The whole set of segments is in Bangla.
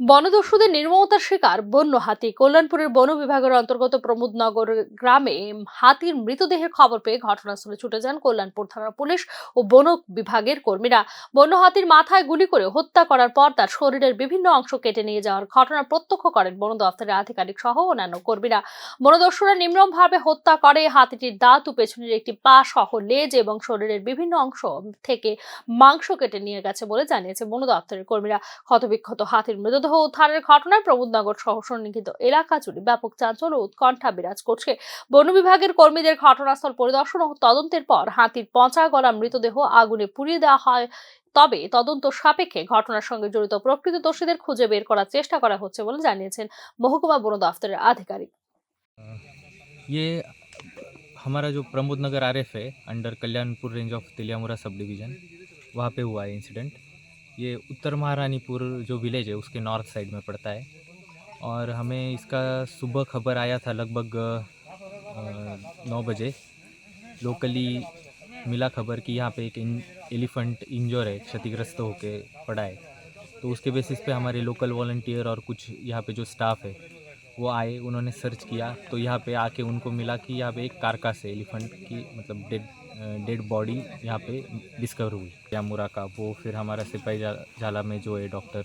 বনদস্যুদের নির্মমতার শিকার বন্য হাতি। কল্যাণপুরের বন বিভাগের অন্তর্গত প্রমোদনগর গ্রামে হাতির মৃতদেহের খবর পেয়ে ঘটনাস্থলে ছুটে যান কল্যাণপুর থানা পুলিশ ও বন বিভাগের কর্মীরা। বন্য হাতির মাথায় গুলি করে হত্যা করার পর তার শরীরের বিভিন্ন অংশ কেটে নিয়ে যাওয়ার ঘটনা প্রত্যক্ষ করেন বন দফতরের আধিকারিক সহ অন্যান্য কর্মীরা। বনদস্যুরা নির্মমভাবে হত্যা করে, হাতিটির দাঁত ও পেছনের একটি পা সহ লেজ এবং শরীরের বিভিন্ন অংশ থেকে মাংস কেটে নিয়ে গেছে বলে জানিয়েছে বন দপ্তরের কর্মীরা। ক্ষতবিক্ষত হাতির মৃতদেহ উদ্ধারের ঘটনায় প্রমোদনগর সহ সন্নিহিত এলাকা জুড়ে ব্যাপক চাঞ্চল্য ও উৎকণ্ঠা বিরাজ করছে বন বিভাগের কর্মীদের ঘটনাস্থল পরিদর্শন ও তদন্তের পর হাতির পচা গলা মৃতদেহ আগুনে পুড়িয়ে দেওয়া হয় তবে তদন্ত সাপেক্ষে ঘটনার সঙ্গে জড়িত প্রকৃত দোষীদের খুঁজে বের করার চেষ্টা করা হচ্ছে বলে জানিয়েছেন মহকুমা বন দফতরের আধিকারিক ये हमारा जो प्रमोद नगर आर है under Kalyanpur range of Teliamura subdivision वहाँ पे हुआ है इंसिडेंट ये उत्तर महारानीपुर जो विलेज है उसके नॉर्थ साइड में पड़ता है। और हमें इसका सुबह खबर आया था लगभग नौ बजे। लोकली मिला खबर कि यहाँ पे एक इन, एलिफेंट इंजोर है क्षतिग्रस्त होके पड़ा है। तो उसके बेसिस पे हमारे लोकल वॉल्टियर और कुछ यहाँ पे जो स्टाफ है वो आए उन्होंने सर्च किया तो यहाँ पे आके उनको मिला कि यहाँ पे एक कारकास है एलिफेंट की मतलब डेड डेड बॉडी यहाँ पे डिस्कवर हुई। यामुरा का वो फिर हमारा सिपाही जा, झाला में जो है डॉक्टर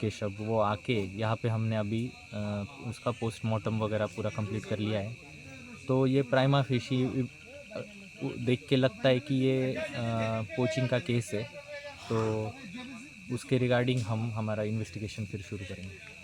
केशव वो आके यहाँ पे हमने अभी अ, उसका पोस्टमार्टम वगैरह पूरा कंप्लीट कर लिया है। तो ये प्राइमा फेशी देख के लगता है कि ये पोचिंग का केस है। तो उसके रिगार्डिंग हम हमारा इन्वेस्टिगेशन फिर शुरू करेंगे।